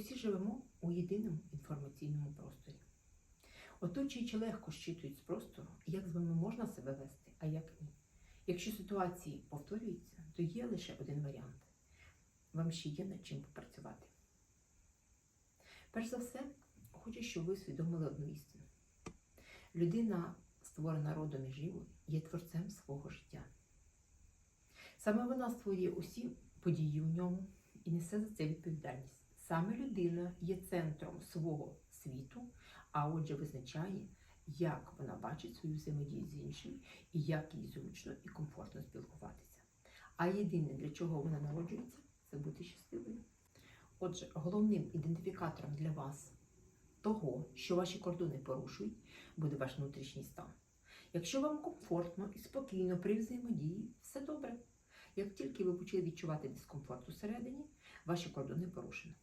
всі живемо у єдиному інформаційному просторі. Оточуючи легко щитують з простору, як з вами можна себе вести, а як ні. Якщо ситуації повторюються, то є лише один варіант. Вам ще є над чим попрацювати. Перш за все, хочу, щоб ви усвідомили одну істину. Людина, створена родом і живою, є творцем свого життя. Саме вона створює усі події в ньому і несе за це відповідальність. Саме людина є центром свого світу, а отже визначає, як вона бачить свою взаємодію з іншим і як їй зручно і комфортно спілкуватися. А єдине, для чого вона народжується, це бути щасливою. Отже, головним ідентифікатором для вас того, що ваші кордони порушують, буде ваш внутрішній стан. Якщо вам комфортно і спокійно при взаємодії, все добре. Як тільки ви почали відчувати дискомфорт усередині, ваші кордони порушені.